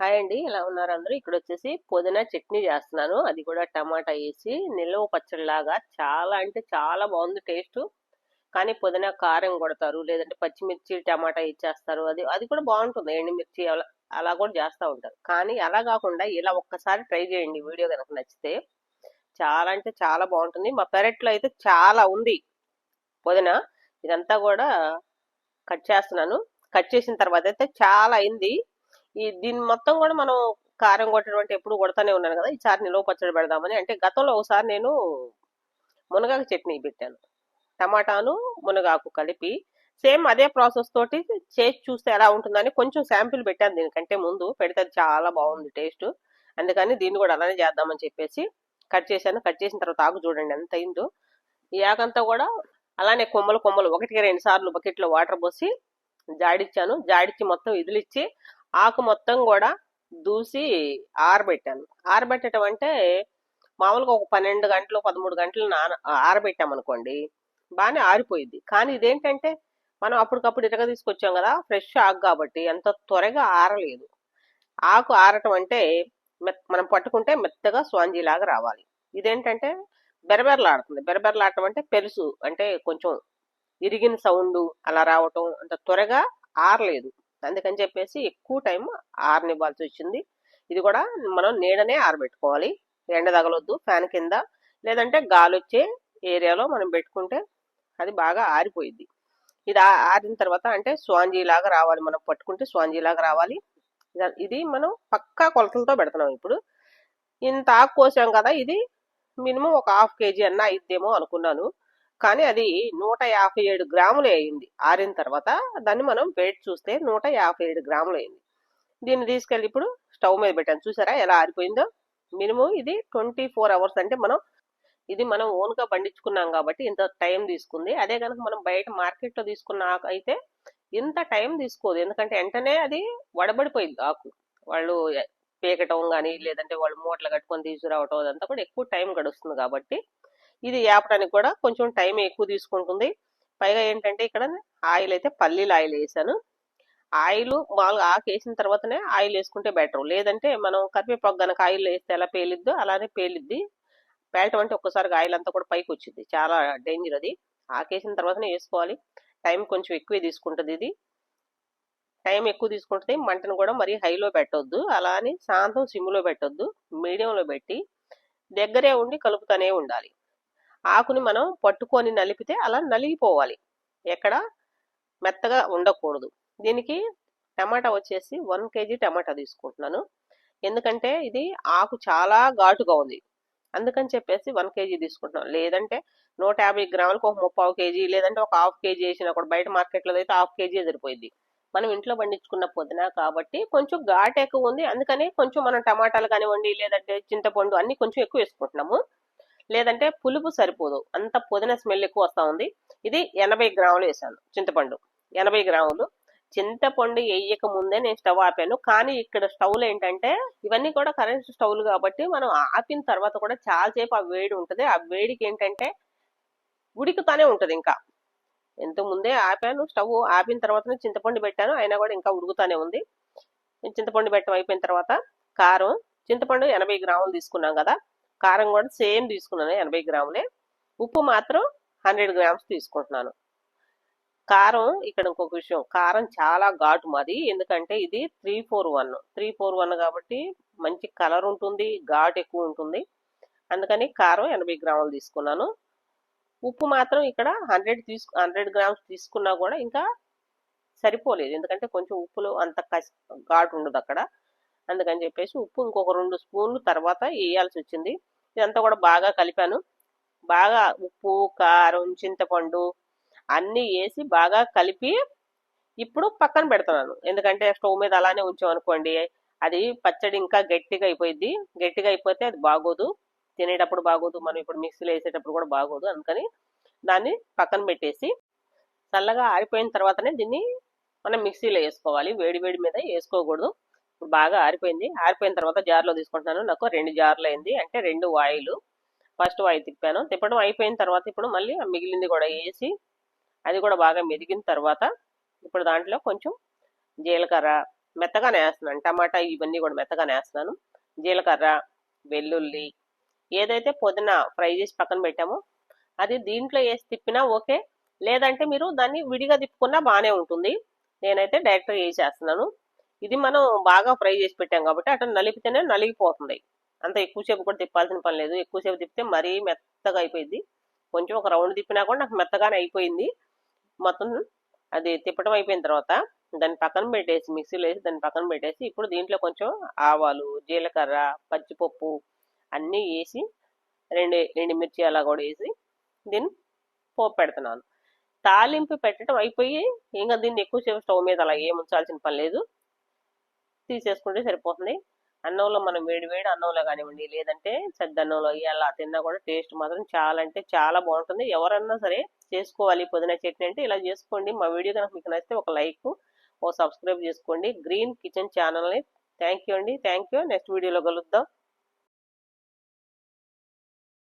Hi అండి. ఎలా ఉన్నారు అందరూ? ఇక్కడ వచ్చేసి పుదీనా చట్నీ చేస్తున్నాను. అది కూడా టమాటా వేసి నిల్వ పచ్చడిలాగా చాలా అంటే చాలా బాగుంది టేస్ట్. కానీ పుదీనా కారం కొడతారు లేదంటే పచ్చిమిర్చి టమాటా ఇచ్చేస్తారు. అది అది కూడా బాగుంటుంది. ఎండుమిర్చి అలా అలా కూడా చేస్తూ ఉంటారు. కానీ అలా కాకుండా ఇలా ఒక్కసారి ట్రై చేయండి. వీడియో కనుక నచ్చితే చాలా అంటే చాలా బాగుంటుంది. మా పెరట్లో అయితే చాలా ఉంది పుదీనా. ఇదంతా కూడా కట్ చేస్తున్నాను. కట్ చేసిన తర్వాత అయితే చాలా అయింది. ఈ దీన్ని మొత్తం కూడా మనం కారం కొట్టడం అంటే ఎప్పుడు కొడతానే ఉన్నాను కదా ఈసారి నిలువ పచ్చడి పెడదామని. అంటే గతంలో ఒకసారి నేను మునగాకు చట్నీ పెట్టాను. టమాటాను మునగాకు కలిపి సేమ్ అదే ప్రాసెస్ తోటి చేసి చూస్తే ఎలా ఉంటుందని కొంచెం శాంపిల్ పెట్టాను దీనికంటే ముందు. పెడితే అది చాలా బాగుంది టేస్ట్. అందుకని దీన్ని కూడా అలానే చేద్దామని చెప్పేసి కట్ చేశాను. కట్ చేసిన తర్వాత ఆకు చూడండి ఎంత అయిందో. ఈ ఆకంతా కూడా అలానే కొమ్మలు కొమ్మలు ఒకటికి రెండు సార్లు బకెట్లో వాటర్ పోసి జాడిచ్చాను. జాడిచ్చి మొత్తం ఇదిలిచ్చి ఆకు మొత్తం కూడా దూసి ఆరబెట్టాను. ఆరబెట్టడం అంటే మామూలుగా ఒక పన్నెండు గంటలు పదమూడు గంటలు నాన ఆరబెట్టామనుకోండి బాగానే ఆరిపోయింది కానీ ఇదేంటంటే మనం అప్పటికప్పుడు ఇరగ తీసుకొచ్చాం కదా ఫ్రెష్ ఆకు కాబట్టి అంత త్వరగా ఆరలేదు. ఆకు ఆరటం అంటే మనం పట్టుకుంటే మెత్తగా స్వాంజీ లాగా రావాలి. ఇదేంటంటే బెరబెరలాడుతుంది. బెరబెరలాడటం అంటే పెరుసు అంటే కొంచెం ఇరిగిన సౌండ్ అలా రావటం అంత త్వరగా ఆరలేదు. అందుకని చెప్పేసి ఎక్కువ టైం ఆరనివ్వాల్సి వచ్చింది ఇది కూడా మనం నీడనే ఆరబెట్టుకోవాలి. ఎండ తగలొద్దు ఫ్యాన్ కింద. లేదంటే గాలి వచ్చే ఏరియాలో మనం పెట్టుకుంటే అది బాగా ఆరిపోయింది ఇది ఆరిన తర్వాత అంటే స్వాంజీ లాగా రావాలి. మనం పట్టుకుంటే స్వాంజీ లాగా రావాలి ఇది మనం పక్కా కొలతలతో పెడుతున్నాం ఇప్పుడు. ఇంత ఆకు కోసాం కదా ఇది మినిమం ఒక హాఫ్ కేజీ అన్న అయిద్దేమో అనుకున్నాను. కానీ అది నూట యాభై ఏడు గ్రాములు అయింది. ఆరిన తర్వాత దాన్ని మనం వెయిట్ చూస్తే నూట యాభై ఏడు గ్రాములు అయింది. దీన్ని తీసుకెళ్ళి ఇప్పుడు స్టవ్ మీద పెట్టాను. చూసారా ఎలా ఆరిపోయిందో? మినిమం ఇది ట్వంటీ ఫోర్ అవర్స్ అంటే మనం ఇది మనం ఓన్గా పండించుకున్నాం కాబట్టి ఇంత టైం తీసుకుంది. అదే కనుక మనం బయట మార్కెట్లో తీసుకున్న ఆకు అయితే ఇంత టైం తీసుకోదు. ఎందుకంటే వెంటనే అది వడబడిపోయింది ఆకు. వాళ్ళు పీకటం కానీ లేదంటే వాళ్ళు మూటలు కట్టుకొని తీసుకురావటం అదంతా కూడా ఎక్కువ టైం గడుస్తుంది కాబట్టి ఇది వేపడానికి కూడా కొంచెం టైం ఎక్కువ తీసుకుంటుంది. పైగా ఏంటంటే ఇక్కడ ఆయిల్ అయితే పల్లీలు ఆయిల్ వేసాను. ఆయిల్ మామూలుగా ఆకు వేసిన తర్వాతనే ఆయిల్ వేసుకుంటే బెటర్. లేదంటే మనం కరివేపాకు గనక ఆయిల్ వేస్తే ఎలా పేలిద్దో అలానే పేలిద్ది. పేలటం అంటే ఒక్కసారి ఆయిల్ అంతా కూడా పైకి వచ్చింది చాలా డేంజర్ అది. ఆకేసిన తర్వాతనే వేసుకోవాలి. టైం కొంచెం ఎక్కువ తీసుకుంటుంది ఇది. టైం ఎక్కువ తీసుకుంటుంది. మంటను కూడా మరీ హైలో పెట్టొద్దు. అలా అని శాంతం సిమ్లో పెట్టొద్దు. మీడియంలో పెట్టి దగ్గరే ఉండి కలుపుతూనే ఉండాలి. ఆకుని మనం పట్టుకొని నలిపితే అలా నలిగిపోవాలి. ఎక్కడ? మెత్తగా ఉండకూడదు. దీనికి టమాటా వచ్చేసి వన్ కేజీ టమాటా తీసుకుంటున్నాను. ఎందుకంటే ఇది ఆకు చాలా ఘాటుగా ఉంది. అందుకని చెప్పేసి వన్ కేజీ తీసుకుంటున్నాం లేదంటే నూట యాభై గ్రాములకు ఒక ముప్పావు కేజీ లేదంటే ఒక హాఫ్ కేజీ వేసినా కూడా బయట మార్కెట్లో అయితే హాఫ్ కేజీ సరిపోయింది. మనం ఇంట్లో పండించుకున్న పొద్దున కాబట్టి కొంచెం ఘాటు ఎక్కువ ఉంది. అందుకని కొంచెం మనం టమాటాలు కానివ్వండి లేదంటే చింతపండు అన్ని కొంచెం ఎక్కువ వేసుకుంటున్నాము. లేదంటే పులుపు సరిపోదు. అంత పుదీన స్మెల్ ఎక్కువ వస్తూ ఉంది. ఇది ఎనభై గ్రాములు వేసాను చింతపండు. ఎనభై గ్రాములు. చింతపండు వేయక ముందే నేను స్టవ్ ఆపాను. కానీ ఇక్కడ స్టవ్లు ఏంటంటే ఇవన్నీ కూడా కరెంట్ స్టవ్లు కాబట్టి మనం ఆపిన తర్వాత కూడా చాలాసేపు ఆ వేడి ఉంటుంది. ఆ వేడికి ఏంటంటే ఉడుకుతానే ఉంటుంది ఇంకా. ఎంత ముందే ఆపాను. స్టవ్ ఆపిన తర్వాత చింతపండు పెట్టాను. అయినా కూడా ఇంకా ఉడుకుతానే ఉంది. చింతపండు పెట్టడం అయిపోయిన తర్వాత కారం. చింతపండు ఎనభై గ్రాములు తీసుకున్నాం కదా. కారం కూడా సేమ్ తీసుకున్నాను ఎనభై గ్రాములే. ఉప్పు మాత్రం హండ్రెడ్ గ్రామ్స్ తీసుకుంటున్నాను. కారం ఇక్కడ ఇంకొక విషయం కారం చాలా ఘాటు మాది. ఎందుకంటే ఇది three four one three four one కాబట్టి మంచి కలర్ ఉంటుంది ఘాటు ఎక్కువ ఉంటుంది. అందుకని కారం ఎనభై గ్రాములు తీసుకున్నాను. ఉప్పు మాత్రం ఇక్కడ హండ్రెడ్ తీసుకు హండ్రెడ్ గ్రామ్స్ తీసుకున్నా కూడా ఇంకా సరిపోలేదు. ఎందుకంటే కొంచెం ఉప్పులో అంత కసి ఘాటు ఉండదు అక్కడ. అందుకని చెప్పేసి ఉప్పు ఇంకొక రెండు స్పూన్లు తర్వాత వేయాల్సి వచ్చింది ఇదంతా కూడా బాగా కలిపాను. బాగా ఉప్పు కారం చింతపండు అన్నీ వేసి బాగా కలిపి ఇప్పుడు పక్కన పెడుతున్నాను. ఎందుకంటే స్టవ్ మీద అలానే ఉంచామనుకోండి అది పచ్చడి ఇంకా గట్టిగా అయిపోయింది గట్టిగా అయిపోతే అది బాగోదు. తినేటప్పుడు బాగోదు. మనం ఇప్పుడు మిక్సీలో వేసేటప్పుడు కూడా బాగోదు. అందుకని దాన్ని పక్కన పెట్టేసి చల్లగా ఆరిపోయిన తర్వాతనే దీన్ని మనం మిక్సీలో వేసుకోవాలి. వేడి వేడి మీద వేసుకోకూడదు. ఇప్పుడు బాగా ఆరిపోయింది. ఆరిపోయిన తర్వాత జార్లో తీసుకుంటున్నాను. నాకు రెండు జార్లు అయింది అంటే రెండు వాయిలు ఫస్ట్ వాయి తిప్పాను. తిప్పడం అయిపోయిన తర్వాత ఇప్పుడు మళ్ళీ మిగిలింది కూడా వేసి అది కూడా బాగా మెదిగిన తర్వాత ఇప్పుడు దాంట్లో కొంచెం జీలకర్ర మెత్తగానే వేస్తున్నాను. టమాటా ఇవన్నీ కూడా మెత్తగానే వేస్తున్నాను. జీలకర్ర వెల్లుల్లి ఏదైతే పుదీనా ఫ్రై చేసి పక్కన పెట్టామో అది దీంట్లో వేసి తిప్పినా ఓకే. లేదంటే మీరు దాన్ని విడిగా తిప్పుకున్నా బాగానే ఉంటుంది. నేనైతే డైరెక్ట్గా వేసేస్తున్నాను. ఇది మనం బాగా ఫ్రై చేసి పెట్టాం కాబట్టి అట్లా నలిపితేనే నలిగిపోతుంది. అంత ఎక్కువసేపు కూడా తిప్పాల్సిన పని లేదు. ఎక్కువసేపు తిప్పితే మరీ మెత్తగా అయిపోయింది కొంచెం ఒక రౌండ్ తిప్పినా కూడా నాకు మెత్తగానే అయిపోయింది. మొత్తం అది తిప్పడం అయిపోయిన తర్వాత దాన్ని పక్కన పెట్టేసి మిక్సీలో వేసి దాన్ని పక్కన పెట్టేసి ఇప్పుడు దీంట్లో కొంచెం ఆవాలు జీలకర్ర పచ్చిపప్పు అన్నీ వేసి రెండు ఎండుమిర్చి అలా కూడా వేసి దీన్ని పోపు పెడుతున్నాను. తాలింపు పెట్టడం అయిపోయి ఇంకా దీన్ని ఎక్కువసేపు స్టవ్ మీద అలా ఏం ఉంచాల్సిన పని లేదు. తీసేసుకుంటే సరిపోతుంది. అన్నంలో మనం వేడి వేడి అన్నంలో కానివ్వండి లేదంటే సద్ద అన్నంలో అలా తిన్నా కూడా టేస్ట్ మాత్రం చాలా అంటే చాలా బాగుంటుంది. ఎవరన్నా సరే చేసుకోవాలి. పుదీనా చట్నీ అంటే ఇలా చేసుకోండి. మా వీడియో కనుక మీకు నచ్చితే ఒక లైక్ ఓ సబ్స్క్రైబ్ చేసుకోండి. గ్రీన్ కిచెన్ ఛానల్ని థ్యాంక్ యూ అండి. Thank you. నెక్స్ట్ వీడియోలో కలుద్దాం.